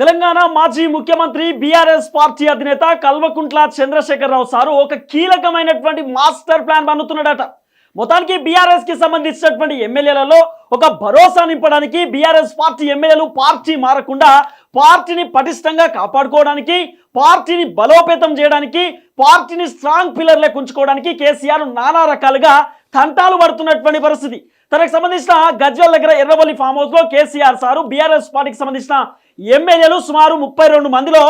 తెలంగాణ మాజీ ముఖ్యమంత్రి BRS party అధినేత కల్వకుంట్ల చంద్రశేఖరరావు సారు ఒక కీలకమైనటువంటి మాస్టర్ ప్లాన్ పన్నుతున్నాడట మొత్తానికి బీఆర్ఎస్కి సంబంధించినటువంటి ఎమ్మెల్యేలలో ఒక భరోసా నింపడానికి బీఆర్ఎస్ పార్టీ ఎమ్మెల్యేలు పార్టీ మారకుండా పార్టీని పటిష్టంగా కాపాడుకోవడానికి పార్టీని బలోపేతం చేయడానికి పార్టీని స్ట్రాంగ్ పిల్లర్లకు ఉంచుకోవడానికి కేసీఆర్ నానా రకాలుగా తంటాలు పడుతున్నటువంటి పరిస్థితి. తనకు సంబంధించిన గజ్వల్ దగ్గర ఎర్రవల్లి ఫామ్ హౌస్లో కేసీఆర్ సారు బీఆర్ఎస్ పార్టీకి సంబంధించిన ఎమ్మెల్యేలు సుమారు ముప్పై రెండు మందిలో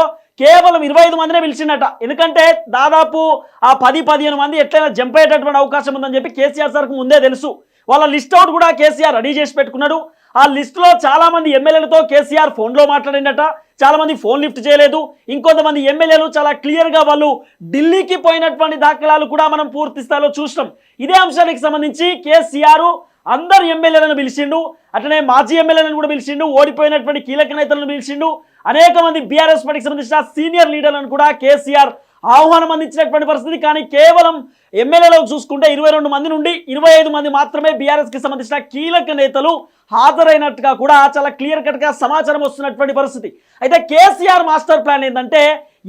కేవలం ఇరవై ఐదు మందినే పిలిచిండట. ఎందుకంటే దాదాపు ఆ పది పదిహేను మంది ఎట్లయినా జంప్ అయ్యేటటువంటి అవకాశం ఉందని చెప్పి కేసీఆర్ సార్కు ముందే తెలుసు. వాళ్ళ లిస్ట్ అవుట్ కూడా కేసీఆర్ రెడీ చేసి పెట్టుకున్నాడు. ఆ లిస్టులో చాలా మంది ఎమ్మెల్యేలతో కేసీఆర్ ఫోన్లో మాట్లాడిండట. చాలా మంది ఫోన్ లిఫ్ట్ చేయలేదు. ఇంకొంతమంది ఎమ్మెల్యేలు చాలా క్లియర్గా వాళ్ళు ఢిల్లీకి పోయినటువంటి దాఖలాలు కూడా మనం పూర్తి స్థాయిలో చూసినాం. ఇదే అంశానికి సంబంధించి కేసీఆర్ అందరు ఎమ్మెల్యేలను పిలిచిండు అట్లనే మాజీ ఎమ్మెల్యేలను కూడా పిలిచిండు ఓడిపోయినటువంటి కీలక నేతలను పిలిచిండు అనేక మంది బీఆర్ఎస్ పార్టీకి సంబంధించిన సీనియర్ లీడర్లను కూడా కేసీఆర్ ఆహ్వానం అందించినటువంటి పరిస్థితి. కానీ కేవలం ఎమ్మెల్యేలకు చూసుకుంటే ఇరవై రెండు మంది నుండి ఇరవై ఐదు మంది మాత్రమే బీఆర్ఎస్కి సంబంధించిన కీలక నేతలు హాజరైనట్టుగా కూడా చాలా క్లియర్ కట్గా సమాచారం వస్తున్నటువంటి పరిస్థితి. అయితే కేసీఆర్ మాస్టర్ ప్లాన్ ఏంటంటే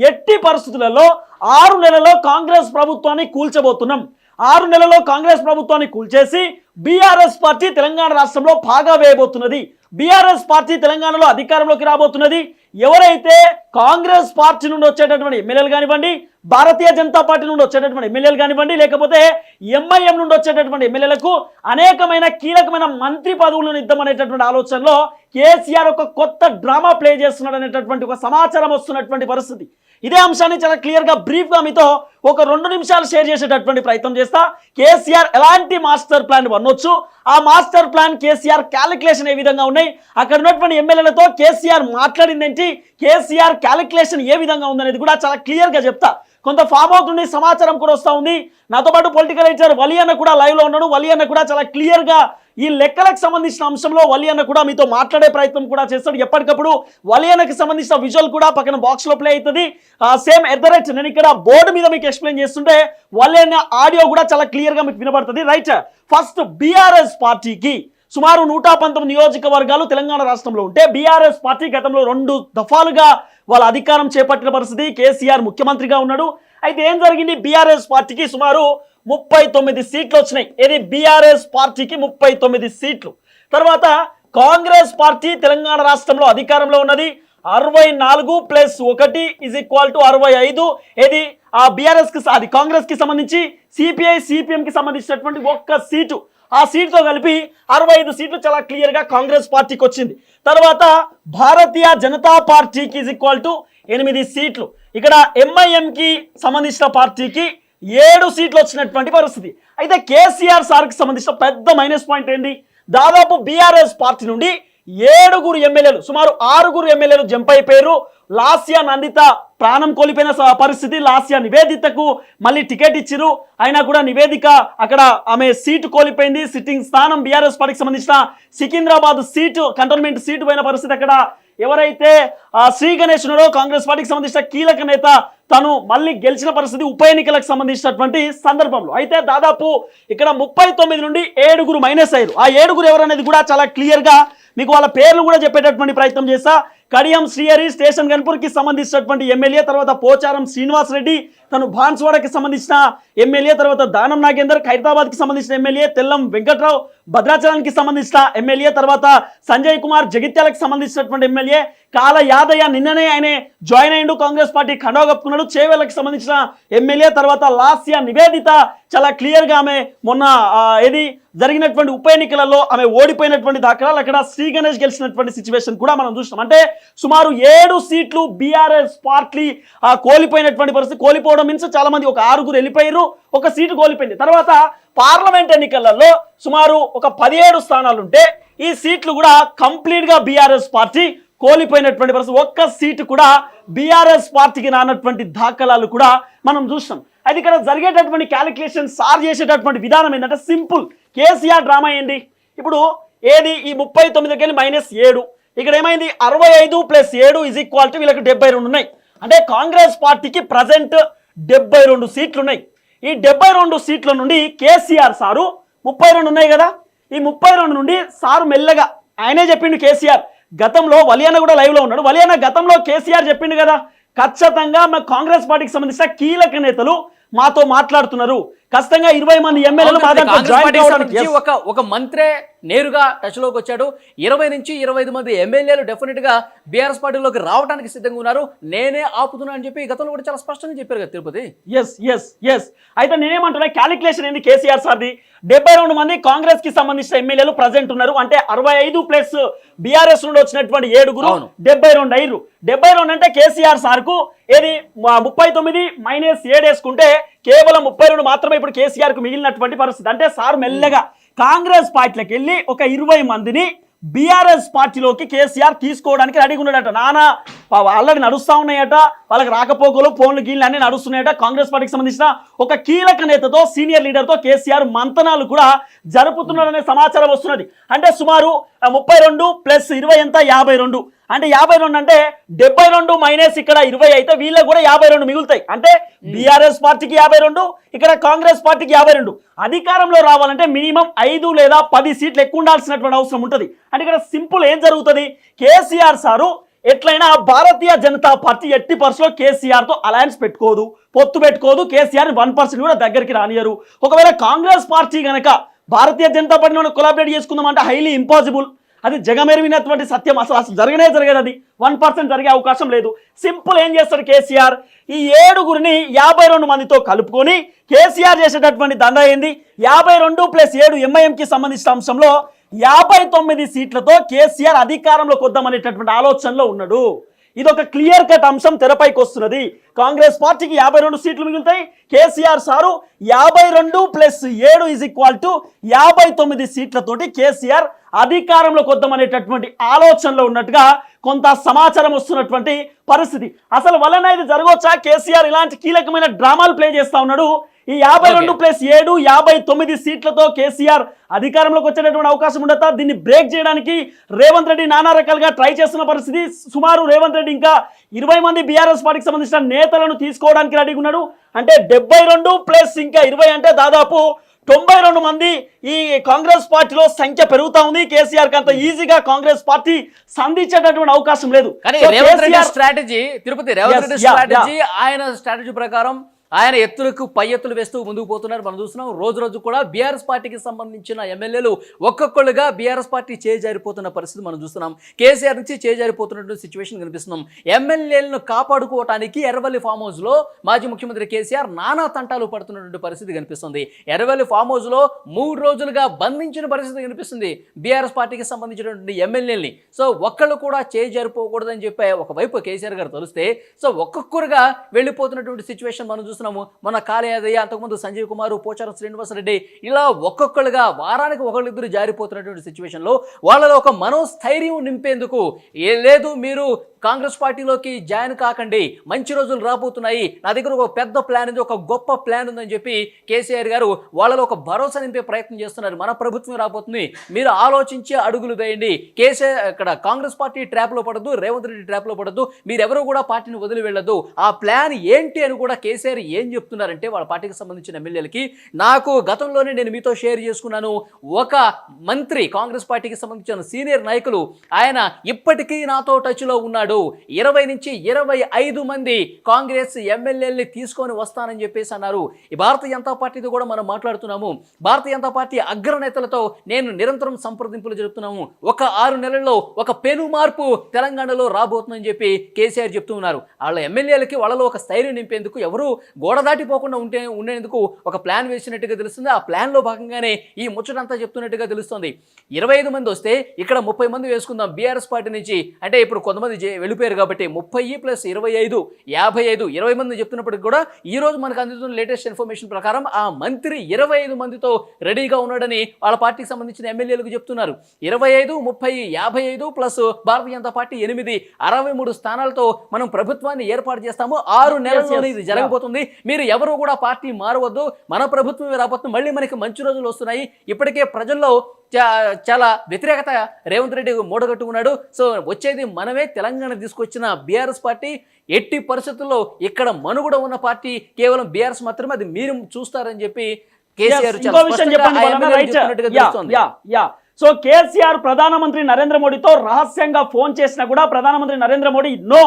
ఎట్టి పరిస్థితులలో ఆరు నెలల్లో కాంగ్రెస్ ప్రభుత్వాన్ని కూల్చబోతున్నాం. ఆరు నెలల్లో కాంగ్రెస్ ప్రభుత్వాన్ని కూల్చేసి బీఆర్ఎస్ పార్టీ తెలంగాణ రాష్ట్రంలో పాగా వేయబోతున్నది. బీఆర్ఎస్ పార్టీ తెలంగాణలో అధికారంలోకి రాబోతున్నది. ఎవరైతే కాంగ్రెస్ పార్టీ నుండి వచ్చేటటువంటి ఎమ్మెల్యేలు కానివ్వండి భారతీయ జనతా పార్టీ నుండి వచ్చేటటువంటి ఎమ్మెల్యేలు కానివ్వండి లేకపోతే ఎంఐఎం నుండి వచ్చేటటువంటి ఎమ్మెల్యేలకు అనేకమైన కీలకమైన మంత్రి పదవులను ఇద్దామనేటటువంటి ఆలోచనలో కేసీఆర్ ఒక కొత్త డ్రామా ప్లే చేస్తున్నాడు అనేటటువంటి ఒక సమాచారం వస్తున్నటువంటి పరిస్థితి. ఇదే అంశాన్ని చాలా క్లియర్గా బ్రీఫ్గా మీతో ఒక రెండు నిమిషాలు షేర్ చేసేటటువంటి ప్రయత్నం చేస్తా. కేసీఆర్ ఎలాంటి మాస్టర్ ప్లాన్ వనొచ్చు? ఆ మాస్టర్ ప్లాన్ కేసీఆర్ క్యాలిక్యులేషన్ ఏ విధంగా ఉన్నాయి? అక్కడ ఉన్నటువంటి ఎమ్మెల్యేలతో కేసీఆర్ మాట్లాడింది ఏంటి కేసీఆర్ క్యాలిక్యులేషన్ ఏ విధంగా ఉందనేది కూడా చాలా క్లియర్గా చెప్తా. కొంత ఫామ్ అవుట్ నుండి సమాచారం కూడా వస్తూ ఉంది. నాతో పాటు పొలిటికల్ ఎడిటర్ వలి అన్న కూడా లైవ్లో ఉన్నాడు. వలి అన్న కూడా చాలా క్లియర్గా ఈ లెక్కలకు సంబంధించిన అంశంలో వలి అన్న కూడా మీతో మాట్లాడే ప్రయత్నం కూడా చేస్తాడు. ఎప్పటికప్పుడు వలి అన్నకి సంబంధించిన విజువల్ కూడా పక్కన బాక్స్లో ప్లే అవుతుంది. సేమ్ ఎట్ ద రైట్ నేను ఇక్కడ బోర్డు మీద మీకు ఎక్స్ప్లెయిన్ చేస్తుంటే వలి అన్న ఆడియో కూడా చాలా క్లియర్గా మీకు వినబడుతుంది. రైట్ ఫస్ట్ బీఆర్ఎస్ పార్టీకి సుమారు నూట పంతొమ్మిది నియోజకవర్గాలు తెలంగాణ రాష్ట్రంలో ఉంటే బీఆర్ఎస్ పార్టీ గతంలో రెండు దఫాలుగా వాళ్ళ అధికారం చేపట్టిన పరిస్థితి. కేసీఆర్ ముఖ్యమంత్రిగా ఉన్నాడు. అయితే ఏం జరిగింది? బీఆర్ఎస్ పార్టీకి సుమారు ముప్పై తొమ్మిది సీట్లు వచ్చినాయి. ఇది బీఆర్ఎస్ పార్టీకి ముప్పై తొమ్మిది సీట్లు. తర్వాత కాంగ్రెస్ పార్టీ తెలంగాణ రాష్ట్రంలో అధికారంలో ఉన్నది. అరవై నాలుగు ప్లస్ ఒకటి ఇజ్ ఈక్వల్ టు అరవై ఐదు. ఇది ఆ బీఆర్ఎస్కి అది కాంగ్రెస్కి సంబంధించి సిపిఐ సిపిఎం కి సంబంధించినటువంటి ఒక్క సీటు. ఆ సీట్తో కలిపి అరవై ఐదు సీట్లు చాలా క్లియర్గా కాంగ్రెస్ పార్టీకి వచ్చింది. తర్వాత భారతీయ జనతా పార్టీకి ఇజ్ ఈక్వల్ టు ఎనిమిది సీట్లు. ఇక్కడ ఎంఐఎంకి సంబంధించిన పార్టీకి ఏడు సీట్లు వచ్చినటువంటి పరిస్థితి. అయితే కేసీఆర్ సార్కి సంబంధించిన పెద్ద మైనస్ పాయింట్ ఏంటి దాదాపు బీఆర్ఎస్ పార్టీ నుండి ఏడుగురు ఎమ్మెల్యేలు సుమారు ఆరుగురు ఎమ్మెల్యేలు జంప్ అయిపోయారు లాస్యా నందిత ప్రాణం కోల్పోయిన స- పరిస్థితి లాస్యా నివేదితకు మళ్ళీ టికెట్ ఇచ్చిరు. అయినా కూడా నివేదిక అక్కడ ఆమె సీటు కోల్పోయింది. సిట్టింగ్ స్థానం బీఆర్ఎస్ పార్టీకి సంబంధించిన సికింద్రాబాద్ సీటు కంటోన్మెంట్ సీటు పోయిన పరిస్థితి అక్కడ. ఎవరైతే ఆ, శ్రీ గణేష్ ఉన్నాడో కాంగ్రెస్ పార్టీకి సంబంధించిన కీలక నేత తను మళ్ళీ గెలిచిన పరిస్థితి ఉప ఎన్నికలకు సంబంధించినటువంటి సందర్భంలో. అయితే దాదాపు ఇక్కడ ముప్పై తొమ్మిది నుండి ఏడుగురు మైనస్ అయ్యారు. ఆ ఏడుగురు ఎవరనేది కూడా చాలా క్లియర్గా మీకు వాళ్ళ పేర్లు కూడా చెప్పేటటువంటి ప్రయత్నం చేస్తా. కడియం శ్రీహరి స్టేషన్ గన్పూర్కి సంబంధించినటువంటి ఎమ్మెల్యే తర్వాత పోచారం శ్రీనివాస్ రెడ్డి తను భాన్స్వాడకి సంబంధించిన ఎమ్మెల్యే తర్వాత దానం నాగేందర్ ఖైరతాబాద్కి సంబంధించిన ఎమ్మెల్యే తెల్లం వెంకట్రావు భద్రాచలానికి సంబంధించిన ఎమ్మెల్యే తర్వాత సంజయ్ కుమార్ జగిత్యాలకు సంబంధించినటువంటి ఎమ్మెల్యే కాల యాదయ్య నిన్ననే ఆయన జాయిన్ అయ్యిండు కాంగ్రెస్ పార్టీ ఖండవ కప్పుకున్నాడు చేవేళ్ళకి సంబంధించిన ఎమ్మెల్యే తర్వాత లాస్య నివేదిత చాలా క్లియర్గా ఆమె మొన్న ఏది జరిగినటువంటి ఉప ఎన్నికలలో ఆమె ఓడిపోయినటువంటి దాఖలాలు అక్కడ శ్రీ గణేష్ గెలిచినటువంటి సిచ్యువేషన్ కూడా మనం చూసినాం. అంటే సుమారు ఏడు సీట్లు బీఆర్ఎస్ పార్టీ కోల్పోయినటువంటి పరిస్థితి. కోల్పోవడం మీన్స్ చాలా మంది ఒక ఆరుగురు వెళ్ళిపోయారు ఒక సీటు కోల్పోయింది. తర్వాత పార్లమెంట్ ఎన్నికలలో సుమారు ఒక పదిహేడు స్థానాలుంటే ఈ సీట్లు కూడా కంప్లీట్గా బీఆర్ఎస్ పార్టీ కోల్పోయినటువంటి పరిస్థితి. ఒక్క సీటు కూడా బీఆర్ఎస్ పార్టీకి రానటువంటి దాఖలాలు కూడా మనం చూస్తాం. అది ఇక్కడ జరిగేటటువంటి క్యాలిక్యులేషన్ సార్ చేసేటటువంటి విధానం ఏంటంటే సింపుల్. కేసీఆర్ డ్రామా ఏంటి? ఇప్పుడు ఏది? ఈ ముప్పై తొమ్మిదికి వెళ్ళి మైనస్ ఏడు. ఇక్కడ ఏమైంది అరవై ఐదు ప్లస్ ఏడు ఇజ్ ఈక్వాలిటీ వీళ్ళకి డెబ్బై రెండు ఉన్నాయి. అంటే కాంగ్రెస్ పార్టీకి ప్రజెంట్ డెబ్బై రెండు సీట్లు ఉన్నాయి ఈ డెబ్బై రెండు సీట్ల నుండి కేసీఆర్ సారు ముప్పై రెండు ఉన్నాయి కదా. ఈ ముప్పై రెండు నుండి సారు మెల్లగా ఆయనే చెప్పిండు కేసీఆర్. గతంలో వలియాన కూడా లైవ్లో ఉన్నాడు. వలియాన గతంలో కేసీఆర్ చెప్పిండు కదా. ఖచ్చితంగా మా కాంగ్రెస్ పార్టీకి సంబంధించిన కీలక నేతలు మాతో మాట్లాడుతున్నారు. ఖచ్చితంగా ఇరవై మంది ఎమ్మెల్యేలు ఒక ఒక మంత్రే నేరుగా టచ్లోకి వచ్చాడు. ఇరవై నుంచి ఇరవై ఐదు మంది ఎమ్మెల్యేలు డెఫినెట్గా బీఆర్ఎస్ పార్టీలోకి రావడానికి సిద్ధంగా ఉన్నారు. నేనే ఆపుతున్నా అని చెప్పి గతంలో కూడా చాలా స్పష్టంగా చెప్పారు కదా తిరుపతి? ఎస్ ఎస్ ఎస్ అయితే నేనేమంటున్నా క్యాలిక్యులేషన్ ఏంది కేసీఆర్ సార్ది? డెబ్బై రెండు మంది కాంగ్రెస్కి సంబంధించిన ఎమ్మెల్యేలు ప్రజెంట్ ఉన్నారు. అంటే అరవై ఐదు ప్లస్ బీఆర్ఎస్ నుండి వచ్చినటువంటి ఏడుగురు. డెబ్బై రెండు ఐదు. డెబ్బై రెండు అంటే కేసీఆర్ సార్కు ఏది ముప్పై తొమ్మిది మైనస్ ఏడు వేసుకుంటే కేవలం ముప్పై రెండు మాత్రమే ఇప్పుడు కేసీఆర్కు మిగిలినటువంటి పరిస్థితి. అంటే సార్ మెల్లగా కాంగ్రెస్ పార్టీలకు వెళ్ళి ఒక ఇరవై మందిని బీఆర్ఎస్ పార్టీలోకి కేసీఆర్ తీసుకోవడానికి రెడీగా ఉన్నాడట. నానా ఆల్రెడీ నడుస్తూ ఉన్నాయట. వాళ్ళకి రాకపోకలు ఫోన్లు గీళ్ళు అన్ని నడుస్తున్నాయట. కాంగ్రెస్ పార్టీకి సంబంధించిన ఒక కీలక నేతతో సీనియర్ లీడర్తో కేసీఆర్ మంతనాలు కూడా జరుపుతున్నాడనే సమాచారం వస్తున్నది. అంటే సుమారు ముప్పై రెండు ప్లస్ ఇరవై ఎంత? యాభై రెండు. అంటే యాభై రెండు అంటే డెబ్బై రెండు మైనస్ ఇక్కడ ఇరవై అయితే వీళ్ళకి కూడా యాభై రెండు మిగులుతాయి. అంటే బీఆర్ఎస్ పార్టీకి యాభై రెండు ఇక్కడ కాంగ్రెస్ పార్టీకి యాభై రెండు. అధికారంలో రావాలంటే మినిమం ఐదు లేదా పది సీట్లు ఎక్కువ ఉండాల్సినటువంటి అవసరం ఉంటుంది. అంటే ఇక్కడ సింపుల్ ఏం జరుగుతుంది? కేసీఆర్ సారు ఎట్లయినా భారతీయ జనతా పార్టీ ఎట్టి పర్సులో కేసీఆర్తో అలయన్స్ పెట్టుకోదు పొత్తు పెట్టుకోదు. కేసీఆర్ వన్ పర్సెంట్ కూడా దగ్గరికి రానియరు. ఒకవేళ కాంగ్రెస్ పార్టీ గనక భారతీయ జనతా పార్టీ కొలాబరేట్ చేసుకుందాం అంటే హైలీ ఇంపాసిబుల్ అది జగమెరిగినటువంటి సత్యం. అసలు అసలు జరగనే జరగదు అది. వన్ పర్సెంట్ జరిగే అవకాశం లేదు. సింపుల్ ఏం చేస్తాడు కేసీఆర్? ఈ ఏడుగురిని యాభై రెండు మందితో కలుపుకొని కేసీఆర్ చేసేటటువంటి దండ ఏంది? యాభై రెండు ప్లస్ ఏడు ఎంఐఎంకి సంబంధించిన అంశంలో యాభై తొమ్మిది సీట్లతో కేసీఆర్ అధికారంలోకి వద్దామనేటటువంటి ఆలోచనలో ఉన్నాడు. ఇది ఒక క్లియర్ కట్ అంశం తెరపైకి వస్తున్నది. కాంగ్రెస్ పార్టీకి యాభై రెండు సీట్లు మిగులుతాయి. కేసీఆర్ సారు యాభై రెండు ప్లస్ ఏడు ఈజ్ ఈక్వల్ టు యాభై తొమ్మిది సీట్లతోటి కేసీఆర్ అధికారంలోకి వద్దామనేటటువంటి ఆలోచనలో ఉన్నట్టుగా కొంత సమాచారం వస్తున్నటువంటి పరిస్థితి. అసలు వలన ఇది జరగవచ్చా? కేసీఆర్ ఇలాంటి కీలకమైన డ్రామాలు ప్లే చేస్తా ఉన్నాడు. ఈ యాభై రెండు ప్లస్ ఏడు యాభై తొమ్మిది సీట్లతో కేసీఆర్ అధికారంలోకి వచ్చేటటువంటి అవకాశం ఉండతా దీన్ని బ్రేక్ చేయడానికి రేవంత్ రెడ్డి నానా రకాలుగా ట్రై చేస్తున్న పరిస్థితి. సుమారు రేవంత్ రెడ్డి ఇంకా ఇరవై మంది బీఆర్ఎస్ పార్టీకి సంబంధించిన నేతలను తీసుకోవడానికి రెడీగా ఉన్నాడు. అంటే డెబ్బై రెండు ప్లస్ ఇంకా ఇరవై అంటే దాదాపు తొంభై రెండు మంది ఈ కాంగ్రెస్ పార్టీలో సంఖ్య పెరుగుతా ఉంది. కేసీఆర్కి అంత ఈజీగా కాంగ్రెస్ పార్టీ సంధించేటటువంటి అవకాశం లేదు. స్ట్రాటజీ తిరుపతి రేవంత్ రెడ్డి స్ట్రాటజీ ఆయన స్ట్రాటజీ ప్రకారం ఆయన ఎత్తులకు పై ఎత్తులు వేస్తూ ముందుకు పోతున్నారు. మనం చూస్తున్నాం రోజు రోజు కూడా బీఆర్ఎస్ పార్టీకి సంబంధించిన ఎమ్మెల్యేలు ఒక్కొక్కళ్ళుగా బీఆర్ఎస్ పార్టీ చేజారిపోతున్న పరిస్థితి మనం చూస్తున్నాం. కేసీఆర్ నుంచి చేజారిపోతున్నటువంటి సిచ్యువేషన్ కనిపిస్తున్నాం. ఎమ్మెల్యేలను కాపాడుకోవటానికి ఎర్రవల్లి ఫామ్ హౌస్లో మాజీ ముఖ్యమంత్రి కేసీఆర్ నానా తంటాలు పడుతున్నటువంటి పరిస్థితి కనిపిస్తుంది. ఎర్రవల్లి ఫామ్ హౌస్లో మూడు రోజులుగా బంధించిన పరిస్థితి కనిపిస్తుంది. బీఆర్ఎస్ పార్టీకి సంబంధించినటువంటి ఎమ్మెల్యేలని. సో ఒక్కళ్ళు కూడా చేజారిపోకూడదని చెప్పే ఒకవైపు కేసీఆర్ గారు తలుస్తే సో ఒక్కొక్కరుగా వెళ్ళిపోతున్నటువంటి సిచ్యువేషన్ మనం చూస్తున్నాము. మన కాళయాదయ్య అంతకుముందు సంజీవ్ కుమార్ పోచారం శ్రీనివాసరెడ్డి ఇలా ఒక్కొక్కరుగా వారానికి ఒకళ్ళిద్దరు జారిపోతున్నటువంటి సిచ్యువేషన్లో వాళ్ళలో ఒక మనోస్థైర్యం నింపేందుకు ఏ లేదు మీరు కాంగ్రెస్ పార్టీలోకి జాయిన్ కాకండి. మంచి రోజులు రాబోతున్నాయి. నా దగ్గర ఒక పెద్ద ప్లాన్ ఉంది ఒక గొప్ప ప్లాన్ ఉందని చెప్పి కేసీఆర్ గారు వాళ్ళలో ఒక భరోసా నింపే ప్రయత్నం చేస్తున్నారు. మన ప్రభుత్వం రాబోతుంది. మీరు ఆలోచించి అడుగులు వేయండి. కేసీఆర్ ఇక్కడ కాంగ్రెస్ పార్టీ ట్రాప్లో పడద్దు రేవంత్ రెడ్డి ట్రాప్లో పడద్దు. మీరెవరూ కూడా పార్టీని వదిలి వెళ్ళదు ఆ ప్లాన్ ఏంటి అని కూడా కేసీఆర్ ఏం చెప్తున్నారంటే వాళ్ళ పార్టీకి సంబంధించిన ఎమ్మెల్యేలకి నాకు గతంలోనే నేను మీతో షేర్ చేసుకున్నాను. ఒక మంత్రి కాంగ్రెస్ పార్టీకి సంబంధించిన సీనియర్ నాయకులు ఆయన ఇప్పటికీ నాతో టచ్లో ఉన్నాడు. ఇరవై నుంచి ఇరవై ఐదు మంది కాంగ్రెస్ ఎమ్మెల్యేలని తీసుకొని వస్తానని చెప్పేసి అన్నారు. ఈ భారతీయ జనతా పార్టీతో కూడా మనం మాట్లాడుతున్నాము. భారతీయ జనతా పార్టీ అగ్రనేతలతో నేను నిరంతరం సంప్రదింపులు జరుపుతున్నాము. ఒక ఆరు నెలల్లో ఒక పెను మార్పు తెలంగాణలో రాబోతుందని చెప్పి కేసీఆర్ చెప్తూ ఉన్నారు. వాళ్ళ ఎమ్మెల్యేలకి వాళ్ళలో ఒక స్థైర్యం నింపేందుకు ఎవరు గోడ దాటిపోకుండా ఉంటే ఉండేందుకు ఒక ప్లాన్ వేసినట్టుగా తెలుస్తుంది. ఆ ప్లాన్లో భాగంగానే ఈ ముచ్చటంతా చెప్తున్నట్టుగా తెలుస్తుంది. ఇరవై ఐదు మంది వస్తే ఇక్కడ ముప్పై మంది వేసుకుందాం. బీఆర్ఎస్ పార్టీ నుంచి అంటే ఇప్పుడు కొంతమంది వెళ్ళిపోయారు కాబట్టి ముప్పై ప్లస్ ఇరవై ఐదు యాభై ఐదు ఇరవై మంది చెప్తున్నప్పటికి కూడా ఈ రోజు మనకు అందుతున్న లేటెస్ట్ ఇన్ఫర్మేషన్ ప్రకారం ఆ మంత్రి ఇరవై ఐదు మందితో రెడీగా ఉన్నాడని వాళ్ళ పార్టీకి సంబంధించిన ఎమ్మెల్యేలకు చెప్తున్నారు. ఇరవై ఐదు ముప్పై యాభై ఐదు ప్లస్ భారతీయ జనతా పార్టీ ఎనిమిది అరవై మూడు స్థానాలతో మనం ప్రభుత్వాన్ని ఏర్పాటు చేస్తాము. ఆరు నెలల్లోనే ఇది. జరగబోతుంది. మీరు ఎవరు కూడా పార్టీ మారవద్దు. మన ప్రభుత్వమే రాబోతుంది. మళ్ళీ మనకి మంచి రోజులు వస్తున్నాయి. ఇప్పటికే ప్రజల్లో చాలా వ్యతిరేకత రేవంత్ రెడ్డి మూడగట్టుకున్నాడు. సో వచ్చేది మనమే తెలంగాణ తీసుకొచ్చిన బీఆర్ఎస్ పార్టీ. ఎట్టి పరిస్థితుల్లో ఇక్కడ మనుగడ ఉన్న పార్టీ కేవలం బీఆర్ఎస్ మాత్రమే అది మీరు చూస్తారని చెప్పి కేసీఆర్ సో కేసీఆర్ ప్రధానమంత్రి నరేంద్ర మోడీతో రహస్యంగా ఫోన్ చేసినా కూడా ప్రధానమంత్రి నరేంద్ర మోడీ నో.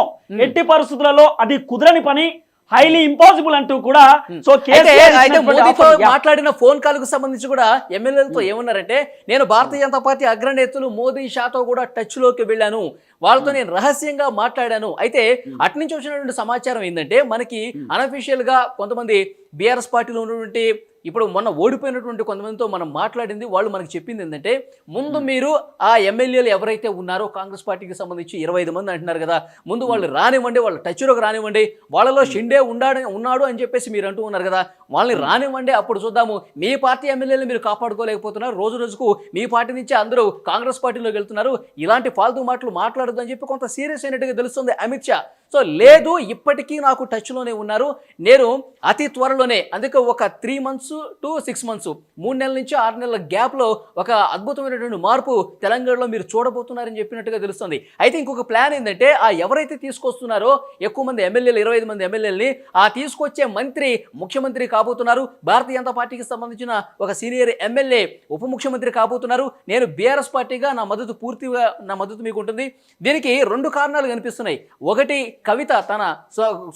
ఎట్టి పరిస్థితులలో అది కుదరని పని. హైలీ ఇంపాసిబుల్ అంటూ కూడా సో అయితే ఇచ్చినటువంటి మోదీతో. మాట్లాడిన ఫోన్ కాల్కు సంబంధించి కూడా ఎమ్మెల్యేలతో ఏమన్నారంటే నేను భారతీయ జనతా పార్టీ అగ్రనేతలు మోదీ షాతో కూడా టచ్లోకి వెళ్ళాను. వాళ్ళతో నేను రహస్యంగా మాట్లాడాను. అయితే అటు నుంచి వచ్చినటువంటి సమాచారం ఏంటంటే మనకి అనఫీషియల్గా కొంతమంది బీఆర్ఎస్ పార్టీలో ఉన్నటువంటి ఇప్పుడు మొన్న ఓడిపోయినటువంటి కొంతమందితో మనం మాట్లాడింది వాళ్ళు మనకి చెప్పింది ఏంటంటే ముందు మీరు ఆ ఎమ్మెల్యేలు ఎవరైతే ఉన్నారో కాంగ్రెస్ పార్టీకి సంబంధించి ఇరవై ఐదు మంది అంటున్నారు కదా ముందు వాళ్ళు రానివ్వండి వాళ్ళ టచ్లోకి రానివ్వండి వాళ్ళలో షిండే ఉన్నాడు ఉన్నాడు అని చెప్పేసి మీరు అంటూ ఉన్నారు కదా వాళ్ళని రానివ్వండి అప్పుడు చూద్దాము. మీ పార్టీ ఎమ్మెల్యేలు మీరు కాపాడుకోలేకపోతున్నారు రోజు రోజుకు మీ పార్టీ నుంచి అందరూ కాంగ్రెస్ పార్టీలోకి వెళ్తున్నారు ఇలాంటి ఫాల్తూ మాటలు మాట్లాడదు అని చెప్పి కొంత సీరియస్ అయినట్టుగా తెలుస్తుంది అమిత్ షా. సో లేదు ఇప్పటికీ నాకు టచ్లోనే ఉన్నారు నేను అతి త్వరలోనే అందుకే ఒక three months to six months మూడు నెలల నుంచి ఆరు నెలల గ్యాప్లో ఒక అద్భుతమైనటువంటి మార్పు తెలంగాణలో మీరు చూడబోతున్నారని చెప్పినట్టుగా తెలుస్తుంది. అయితే ఇంకొక ప్లాన్ ఏంటంటే ఆ ఎవరైతే తీసుకొస్తున్నారో ఎక్కువ మంది ఎమ్మెల్యేలు ఇరవై ఐదు మంది ఎమ్మెల్యేలని ఆ తీసుకొచ్చే మంత్రి ముఖ్యమంత్రి కాబోతున్నారు. భారతీయ జనతా పార్టీకి సంబంధించిన ఒక సీనియర్ ఎమ్మెల్యే ఉప ముఖ్యమంత్రి కాబోతున్నారు. నేను బీఆర్ఎస్ పార్టీగా నా మద్దతు పూర్తిగా నా మద్దతు మీకు ఉంటుంది. దీనికి రెండు కారణాలు కనిపిస్తున్నాయి. ఒకటి కవిత తన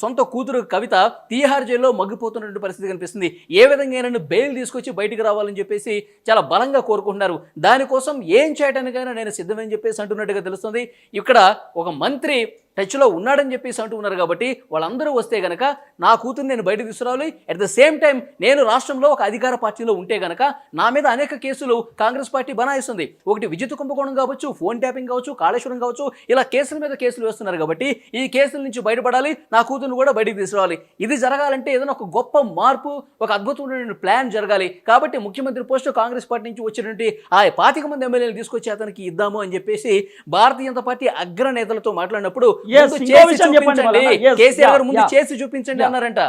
సొంత కూతురు కవిత తీహార్ జైల్లో మగ్గిపోతున్నటువంటి పరిస్థితి కనిపిస్తుంది. ఏ విధంగా నన్ను బెయిల్ తీసుకొచ్చి బయటికి రావాలని చెప్పేసి చాలా బలంగా కోరుకుంటున్నారు. దానికోసం ఏం చేయడానికైనా నేను సిద్ధమని చెప్పేసి అంటున్నట్టుగా తెలుస్తుంది. ఇక్కడ ఒక మంత్రి టచ్లో ఉన్నాడని చెప్పేసి అంటూ ఉన్నారు కాబట్టి వాళ్ళందరూ వస్తే గనక నా కూతురు నేను బయట తీసుకురావాలి. అట్ ద సేమ్ టైం నేను రాష్ట్రంలో ఒక అధికార పార్టీలో ఉంటే గనక నా మీద అనేక కేసులు కాంగ్రెస్ పార్టీ బనాయిస్తుంది. ఒకటి విద్యుత్ కుంభకోణం కావచ్చు ఫోన్ ట్యాపింగ్ కావచ్చు కాళేశ్వరం కావచ్చు ఇలా కేసుల మీద కేసులు వేస్తున్నారు కాబట్టి ఈ కేసుల నుంచి బయటపడాలి నా కూతురును కూడా బయటకు తీసుకురావాలి. ఇది జరగాలంటే ఏదైనా ఒక గొప్ప మార్పు ఒక అద్భుతమైన ప్లాన్ జరగాలి. కాబట్టి ముఖ్యమంత్రి పోస్టు కాంగ్రెస్ పార్టీ నుంచి వచ్చినటువంటి ఆ పాతిక మంది ఎమ్మెల్యేలు తీసుకొచ్చి అతనికి ఇద్దాము అని చెప్పేసి భారతీయ జనతా పార్టీ అగ్రనేతలతో మాట్లాడినప్పుడు చేసి చూపించండి. కేసీఆర్ ముందు. చేసి. అన్నారంట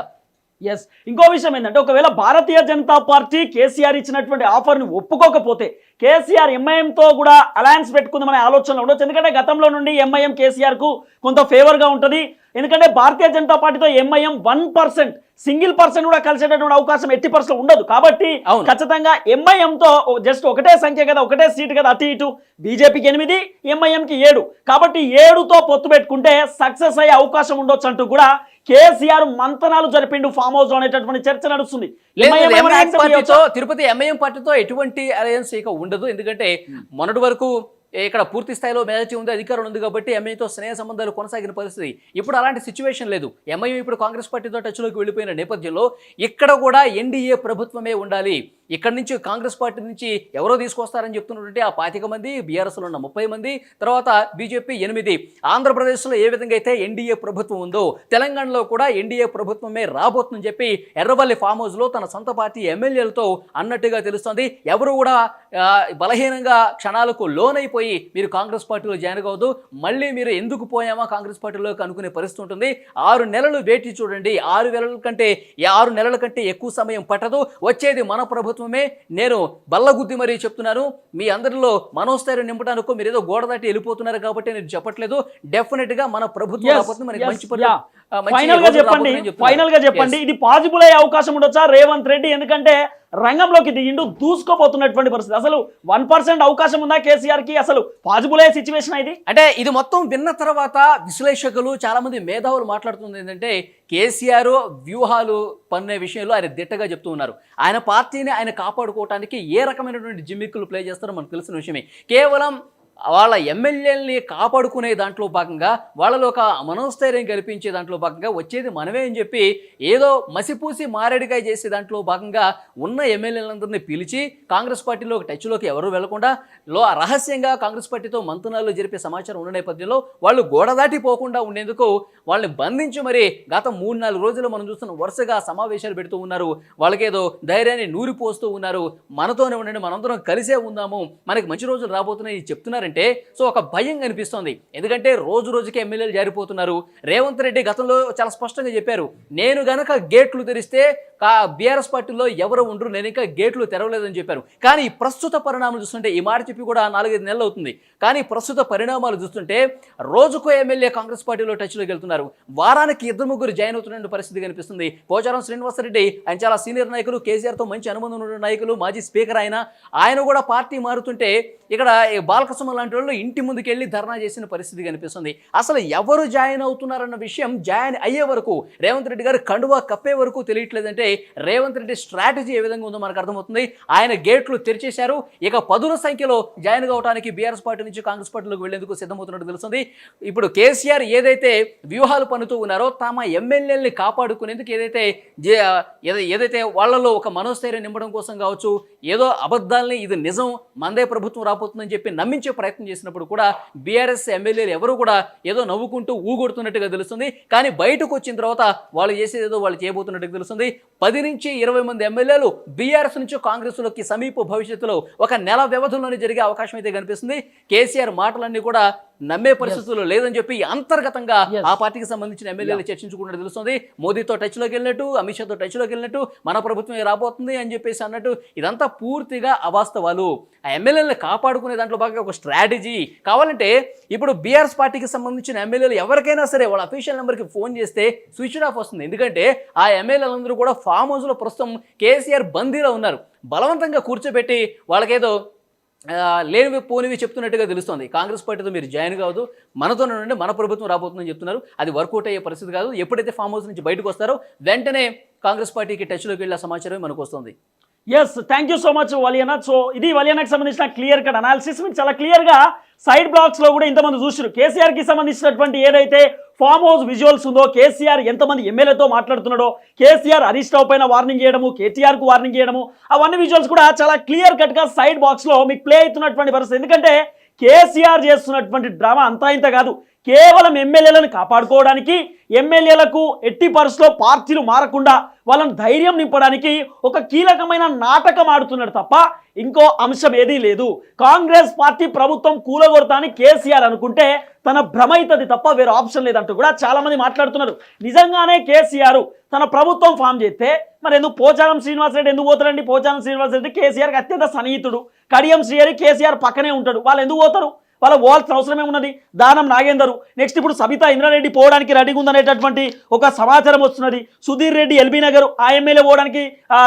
ఎస్ ఇంకో విషయం ఏంటంటే ఒకవేళ భారతీయ జనతా పార్టీ కేసీఆర్ ఇచ్చినటువంటి ఆఫర్ని ఒప్పుకోకపోతే కేసీఆర్ ఎంఐఎంతో కూడా అలయన్స్ పెట్టుకుందామనే ఆలోచనలో ఉండొచ్చు ఎందుకంటే గతంలో నుండి ఎంఐఎం కేసీఆర్కు కొంత ఫేవర్గా ఉంటుంది ఎందుకంటే భారతీయ జనతా పార్టీతో MIM one percent single percent కూడా కలిసేటటువంటి అవకాశం ఎట్టి పర్సెంట్ ఉండదు. కాబట్టి. ఖచ్చితంగా ఎంఐఎంతో జస్ట్ ఒకటే సంఖ్య కదా ఒకటే సీట్ కదా అటు ఇటు. బీజేపీకి ఎనిమిది ఎంఐఎంకి ఏడు. కాబట్టి ఏడుతో పొత్తు పెట్టుకుంటే సక్సెస్ అయ్యే అవకాశం ఉండొచ్చు అంటూ కూడా కేసీఆర్ మంతనాలు జరిపిండు ఫామ్ హౌస్ అనేటటువంటి చర్చ నడుస్తుంది? తిరుపతి ఎంఐఎం పార్టీతో ఎటువంటి అలయన్స్ ఇక ఉండదు. ఎందుకంటే మొన్నటి వరకు ఇక్కడ పూర్తి స్థాయిలో మెజార్టీ ఉంది అధికారం ఉంది కాబట్టి ఎంఐతో స్నేహ సంబంధాలు కొనసాగిన పరిస్థితి. ఇప్పుడు అలాంటి సిచ్యువేషన్ లేదు. ఎంఐఎం ఇప్పుడు కాంగ్రెస్ పార్టీతో టచ్లోకి వెళ్ళిపోయిన నేపథ్యంలో ఇక్కడ కూడా ఎన్డీఏ ప్రభుత్వమే ఉండాలి. ఇక్కడ నుంచి కాంగ్రెస్ పార్టీ నుంచి ఎవరో తీసుకొస్తారని చెప్తున్నటువంటి ఆ పాతిక మంది బీఆర్ఎస్లో ఉన్న ముప్పై మంది తర్వాత బీజేపీ ఎనిమిది. ఆంధ్రప్రదేశ్లో ఏ విధంగా అయితే ఎన్డీఏ ప్రభుత్వం ఉందో తెలంగాణలో కూడా ఎన్డీఏ ప్రభుత్వమే రాబోతుందని చెప్పి ఎర్రవల్లి ఫామ్ హౌస్లో తన సొంత పార్టీ ఎమ్మెల్యేలతో అన్నట్టుగా తెలుస్తోంది. ఎవరు కూడా బలహీనంగా క్షణాలకు లోనైపోయి మీరు కాంగ్రెస్ పార్టీలో జాయిన్ కావద్దు. మళ్ళీ మీరు ఎందుకు పోయామా కాంగ్రెస్ పార్టీలోకి అనుకునే పరిస్థితి ఉంటుంది. ఆరు నెలలు వేటి చూడండి. ఆరు నెలల కంటే ఆరు నెలల కంటే ఎక్కువ సమయం పట్టదు. వచ్చేది మన ప్రభుత్వం ప్రభుత్వమే నేను బల్లగుద్ది మరీ చెప్తున్నాను. మీ అందరిలో మనోస్థైర్యం నింపడానికి మీరు ఏదో గోడ దాటి వెళ్ళిపోతున్నారు కాబట్టి నేను చెప్పట్లేదు. డెఫినెట్గా మన ప్రభుత్వం మనకి మంచి ఫైనల్గా చెప్పండి. ఫైనల్గా చెప్పండి. ఇది పాసిబుల్ అయ్యే అవకాశం ఉండొచ్చా? రేవంత్ రెడ్డి ఎందుకంటే రంగంలోకి దిగిండు దూసుకోపోతున్నటువంటి పరిస్థితి. అసలు వన్ పర్సెంట్ అవకాశం ఉందా కేసీఆర్కి అసలు పాసిబుల్ అయ్యే సిచ్యువేషన్ ఇది? అంటే ఇది మొత్తం విన్న తర్వాత విశ్లేషకులు చాలా మంది మేధావులు మాట్లాడుతుంది ఏంటంటే కేసీఆర్ వ్యూహాలు పన్నే విషయంలో ఆయన దిట్టగా చెప్తూ ఉన్నారు. ఆయన పార్టీని ఆయన కాపాడుకోవటానికి ఏ రకమైనటువంటి జిమ్మిక్కులు ప్లే చేస్తారో మనకు తెలిసిన విషయమే. కేవలం వాళ్ళ ఎమ్మెల్యేలని కాపాడుకునే దాంట్లో భాగంగా వాళ్ళలో ఒక మనోస్థైర్యం కల్పించే దాంట్లో భాగంగా వచ్చేది మనమే అని చెప్పి ఏదో మసిపూసి మారేడుకాయ చేసే దాంట్లో భాగంగా ఉన్న ఎమ్మెల్యేలందరినీ పిలిచి కాంగ్రెస్ పార్టీలో టచ్లోకి ఎవరు వెళ్ళకుండా లో రహస్యంగా కాంగ్రెస్ పార్టీతో మంతనాలు జరిపే సమాచారం ఉన్న నేపథ్యంలో వాళ్ళు గోడ దాటిపోకుండా ఉండేందుకు వాళ్ళని బంధించి మరి గత మూడు నాలుగు రోజులు మనం చూస్తున్న వరుసగా సమావేశాలు పెడుతూ ఉన్నారు. వాళ్ళకేదో ధైర్యాన్ని నూరిపోస్తూ ఉన్నారు. మనతోనే ఉండండి మనందరం కలిసే ఉందాము. మనకి మంచి రోజులు రాబోతున్నాయి చెప్తున్నారు. అంటే సో ఒక భయం కనిపిస్తోంది. ఎందుకంటే రోజు రోజుకి ఎమ్మెల్యేలు జారిపోతున్నారు. రేవంత్ రెడ్డి గతంలో చాలా స్పష్టంగా చెప్పారు. నేను గనక గేట్లు తెరిస్తే కా బీఆర్ఎస్ పార్టీలో ఎవరు ఉండరు నేను ఇంకా గేట్లు తెరవలేదని చెప్పారు. కానీ ప్రస్తుత పరిణామాలు చూస్తుంటే ఈ మాట చెప్పి కూడా నాలుగైదు నెలలు అవుతుంది. కానీ ప్రస్తుత పరిణామాలు చూస్తుంటే రోజుకో ఎమ్మెల్యే కాంగ్రెస్ పార్టీలో టచ్లోకి వెళ్తున్నారు. వారానికి ఇద్దరు ముగ్గురు జాయిన్ అవుతున్న పరిస్థితి కనిపిస్తుంది. పోచారం శ్రీనివాసరెడ్డి ఆయన చాలా సీనియర్ నాయకులు కేసీఆర్తో మంచి అనుబంధం ఉన్న నాయకులు మాజీ స్పీకర్ ఆయన. ఆయన కూడా పార్టీ మారుతుంటే ఇక్కడ బాలకృష్ణ లాంటి వాళ్ళు ఇంటి ముందుకెళ్ళి ధర్నా చేసిన పరిస్థితి కనిపిస్తుంది. అసలు ఎవరు జాయిన్ అవుతున్నారన్న విషయం జాయిన్ అయ్యే వరకు రేవంత్ రెడ్డి గారు కండువా కప్పే వరకు తెలియట్లేదంటే రేవంత్ రెడ్డి స్ట్రాటజీ ఏ విధంగా ఉందో మనకు అర్థమవుతుంది. ఆయన గేట్లు తెరిచేశారు. ఇక పదుల సంఖ్యలో జాయిన్ కావడానికి బీఆర్ఎస్ పార్టీ నుంచి కాంగ్రెస్ పార్టీలోకి వెళ్ళేందుకు సిద్ధమవుతున్నట్టు తెలుస్తుంది. ఇప్పుడు కేసీఆర్ ఏదైతే వ్యూహాలు పన్నుతూ ఉన్నారో తమ ఎమ్మెల్యేలని కాపాడుకునేందుకు ఏదైతే ఏదైతే వాళ్ళలో ఒక మనోస్థైర్యం నింపడం కోసం కావచ్చు ఏదో అబద్ధాలని ఇది నిజం మందే ప్రభుత్వం రాబోతుందని చెప్పి నమ్మించే ప్రయత్నం చేసినప్పుడు కూడా బీఆర్ఎస్ ఎమ్మెల్యేలు ఎవరు కూడా ఏదో నవ్వుకుంటూ ఊగొడుతున్నట్టుగా తెలుస్తుంది. కానీ బయటకు వచ్చిన తర్వాత వాళ్ళు చేసేది ఏదో వాళ్ళు చేయబోతున్నట్టుగా తెలుస్తుంది. పది నుంచి ఇరవై మంది ఎమ్మెల్యేలు బీఆర్ఎస్ నుంచి కాంగ్రెస్లోకి సమీప భవిష్యత్తులో ఒక నెల వ్యవధిలోనే జరిగే అవకాశం అయితే కనిపిస్తుంది. కేసీఆర్ మాటలన్నీ కూడా నమ్మే పరిస్థితుల్లో లేదని చెప్పి అంతర్గతంగా. ఆ పార్టీకి సంబంధించిన ఎమ్మెల్యేలు చర్చించుకున్నట్టు తెలుస్తుంది. మోదీతో టచ్లోకి వెళ్ళినట్టు అమిత్ షాతో టచ్లోకి వెళ్ళినట్టు మన ప్రభుత్వం రాబోతుంది అని చెప్పేసి అన్నట్టు ఇదంతా పూర్తిగా అవాస్తవాలు. ఆ ఎమ్మెల్యేలను కాపాడుకునే దాంట్లో భాగంగా ఒక స్ట్రాటజీ కావాలంటే ఇప్పుడు బీఆర్ఎస్ పార్టీకి సంబంధించిన ఎమ్మెల్యేలు ఎవరికైనా సరే వాళ్ళ అఫీషియల్ నెంబర్కి ఫోన్ చేస్తే స్విచ్ ఆఫ్ వస్తుంది. ఎందుకంటే ఆ ఎమ్మెల్యేలందరూ కూడా ఫామ్ హౌస్లో ప్రస్తుతం కేసీఆర్ బందీలో ఉన్నారు. బలవంతంగా కూర్చోబెట్టి వాళ్ళకేదో లేనివి పోనివి చెప్తున్నట్టుగా తెలుస్తోంది. కాంగ్రెస్ పార్టీతో మీరు జాయిన్ కావద్దు. మనతోనే ఉండండి మన ప్రభుత్వం రాబోతుందని చెప్తున్నారు. అది వర్కౌట్ అయ్యే పరిస్థితి కాదు. ఎప్పుడైతే ఫామ్ హౌస్ నుంచి బయటకు వస్తారో వెంటనే కాంగ్రెస్ పార్టీకి టచ్లోకి వెళ్ళే సమాచారం మనకు వస్తుంది. Yes thank you so much వలియనా so ఇది వలియనాకి సంబంధించిన క్లియర్ కట్ అనాలిసిస్ మీకు చాలా క్లియర్గా సైడ్ బ్లాక్స్లో కూడా ఇంతమంది చూసారు కేసీఆర్కి సంబంధించినటువంటి ఏదైతే ఫామ్ హౌస్ విజువల్స్ ఉందో కేసీఆర్ ఎంతమంది ఎమ్మెల్యేతో మాట్లాడుతున్నాడో కేసీఆర్ హరీష్ రావు పైన వార్నింగ్ చేయడము కేటీఆర్కు వార్నింగ్ చేయడము అవన్నీ విజువల్స్ కూడా చాలా క్లియర్ కట్గా సైడ్ బాక్స్లో మీకు ప్లే అవుతున్నటువంటి పరిస్థితి. ఎందుకంటే కేసీఆర్ చేస్తున్నటువంటి డ్రామా అంతా ఇంత కాదు. కేవలం ఎమ్మెల్యేలను కాపాడుకోవడానికి ఎమ్మెల్యేలకు ఎట్టి పరిస్థితిలో పార్టీలు మారకుండా వాళ్ళని ధైర్యం నింపడానికి ఒక కీలకమైన నాటకం ఆడుతున్నాడు తప్ప ఇంకో అంశం ఏదీ లేదు. కాంగ్రెస్ పార్టీ ప్రభుత్వం కూలగొడతాని కేసీఆర్ అనుకుంటే తన భ్రమ అవుతుంది తప్ప వేరే ఆప్షన్ లేదంటూ కూడా చాలా మంది మాట్లాడుతున్నారు. నిజంగానే కేసీఆర్ తన ప్రభుత్వం ఫామ్ చేస్తే మరి ఎందుకు పోచారం శ్రీనివాసరెడ్డి ఎందుకు పోతారండి? పోచారం శ్రీనివాసరెడ్డి కేసీఆర్కి అత్యంత సన్నిహితుడు. కడియం శ్రీహరి కేసీఆర్ పక్కనే ఉంటాడు. వాళ్ళు ఎందుకు పోతారు? వాళ్ళ పోవాల్సిన అవసరమే ఉన్నది. దానం నాగేందరు. నెక్స్ట్ ఇప్పుడు సబితా ఇంద్రారెడ్డి పోవడానికి రెడీగా ఉందనేటటువంటి ఒక సమాచారం వస్తున్నది. సుధీర్ రెడ్డి ఎల్బీ నగర్ ఆ ఎమ్మెల్యే పోవడానికి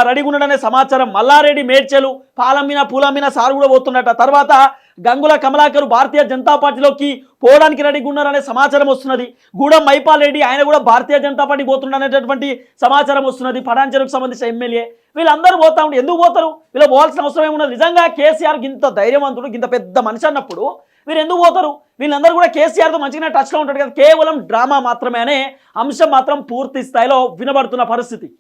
రెడీగా ఉన్నాడనే సమాచారం. మల్లారెడ్డి మేడ్చలు పాలమ్మిన పూలమ్మిన సారు కూడా పోతున్నట్ట తర్వాత గంగుల కమలాకర్ భారతీయ జనతా పార్టీలోకి పోవడానికి రెడీగా ఉన్నారనే సమాచారం వస్తున్నది. గూడెం మైపాల్ రెడ్డి ఆయన కూడా భారతీయ జనతా పార్టీ పోతున్నాడనేటటువంటి సమాచారం వస్తున్నది. పడాంచరుకు సంబంధించిన ఎమ్మెల్యే. వీళ్ళందరూ పోతా ఉండి ఎందుకు పోతారు? వీళ్ళు పోవాల్సిన అవసరం ఏమున్నది? నిజంగా కేసీఆర్ ఇంత ధైర్యవంతుడు ఇంత పెద్ద మనిషి అన్నప్పుడు వీరు ఎందుకు పోతారు? వీళ్ళందరూ కూడా కేసీఆర్తో మంచిగానే టచ్లో ఉంటాడు కదా కేవలం డ్రామా మాత్రమే అనే అంశం మాత్రం పూర్తి స్థాయిలో వినబడుతున్న పరిస్థితి.